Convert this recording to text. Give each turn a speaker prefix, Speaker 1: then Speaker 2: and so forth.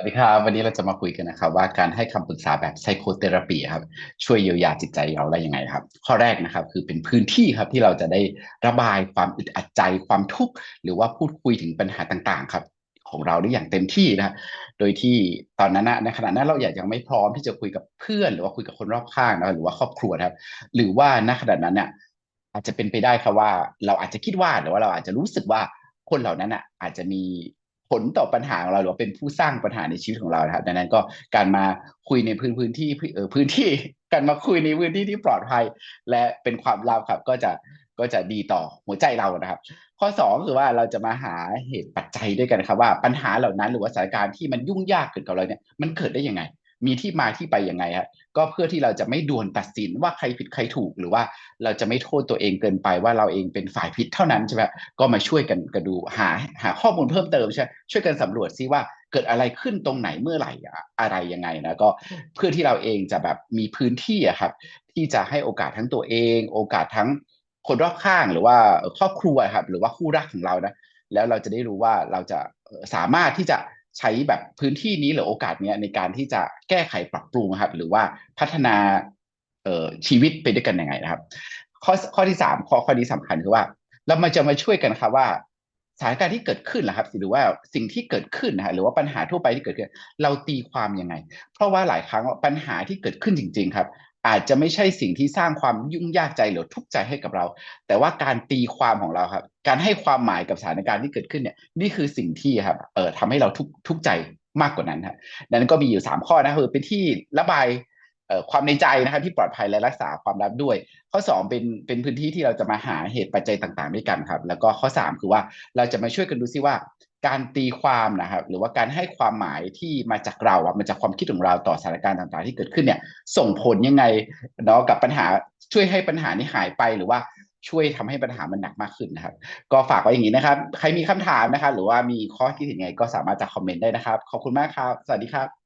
Speaker 1: วัสดีครับ วันนี้เราจะมาคุยกันนะครับว่าการให้คำปรึกษาแบบไซโคเทอราปีครับช่วยเยียวยาจิตใจเราได้ยังไงครับ ข้อแรกนะครับคือเป็นพื้นที่ครับที่เราจะได้ระบายความอึดอัดใจความทุกข์หรือว่าพูดคุยถึงปัญหาต่างๆครับของเราได้อย่างเต็มที่นะโดยที่ตอนนั้นนะในขณะนั้นเราอยากยังไม่พร้อมที่จะคุยกับเพื่อน หรือว่าคุยกับคนรอบข้างนะหรือว่าครอบครัวครับ หรือว่าณขณะนั้นเนี่ยอาจจะเป็นไปได้ครับว่า เราอาจจะคิดว่าหรือว่าเราอาจจะรู้สึกว่าคนเหล่านั้นอะอาจจะมี ผลต่อปัญหาของเราหรือว่าเป็นผู้สร้างปัญหาในชีวิตของเราครับดังนั้นก็การมาคุยในพื้นพื้นที่เออพื้นที่การมาคุยในพื้นที่ที่ปลอดภัย และเป็นความลับครับ ก็จะก็จะดีต่อหัวใจเรานะครับ ข้อ2คือว่าเราจะมาหาเหตุปัจจัยด้วยกันครับว่าปัญหาเหล่านั้น หรือว่าสถานการณ์ที่มันยุ่งยากเกิดกับเราเนี่ยมันเกิดได้ยังไง มีที่มาที่ไปยังไงครับก็เพื่อที่เราจะไม่ด่วนตัดสินว่าใครผิดใครถูกหรือว่าเราจะไม่โทษตัวเองเกินไปว่าเราเองเป็นฝ่ายผิดเท่านั้นใช่ไหมก็มาช่วยกันกันดูหาหาข้อมูลเพิ่มเติมใช่ช่วยกันสำรวจซิว่าเกิดอะไรขึ้นตรงไหนเมื่อไหร่อะไรยังไงนะก็เพื่อที่เราเองจะแบบมีพื้นที่อะครับที่จะให้โอกาสทั้งตัวเอง โอกาสทั้งคนรอบข้างหรือว่าครอบครัวครับหรือว่าคู่รักของเรานะแล้วเราจะได้รู้ว่าเราจะสามารถที่จะ ใช้แบบพื้นที่นี้หรือโอกาสนี้ในการที่จะแก้ไขปรับปรุงครับ หรือว่าพัฒนาชีวิตไปด้วยกันยังไงนะครับ ข้อข้อที่สามข้อข้อนี้สำคัญคือว่า เรามาจะมาช่วยกันครับว่าสถานการณ์ที่เกิดขึ้นนะครับหรือว่าสิ่งที่เกิดขึ้นนะฮะหรือว่าปัญหาทั่วไปที่เกิดขึ้น เราตีความยังไง เพราะว่าหลายครั้งปัญหาที่เกิดขึ้นจริง ๆ ครับ อาจจะไม่ใช่สิ่งที่สร้างความยุ่งยากใจหรือทุกข์ใจให้กับเรา แต่ว่าการตีความของเราครับ การให้ความหมายกับสถานการณ์ที่เกิดขึ้นเนี่ย นี่คือสิ่งที่ครับเอ่อทำให้เราทุกทุกใจมากกว่านั้นครับนั้นก็มีอยู่ 3 ข้อนะคือเป็นที่ระบายความในใจนะครับที่ปลอดภัยและรักษาความลับด้วย ข้อ 2 เป็นเป็นพื้นที่ที่เราจะมาหาเหตุปัจจัยต่างๆ ด้วยกันครับ แล้วก็ข้อ 3 คือว่าเราจะมาช่วยกันดูซิว่า การตีความนะครับหรือว่าการให้ความหมายที่มาจากเราอะมาจากความคิดของเราต่อสถานการณ์ต่างๆ ที่เกิดขึ้นเนี่ย ส่งผลยังไงเนาะกับปัญหาช่วยให้ปัญหานี้หายไปหรือว่าช่วยทำให้ปัญหามันหนักมากขึ้นนะครับ ก็ฝากไว้อย่างนี้นะครับ ใครมีคำถามนะคะหรือว่ามีข้อคิดเห็นไง ก็สามารถจะคอมเมนต์ได้นะครับ ขอบคุณมากครับ สวัสดีครับ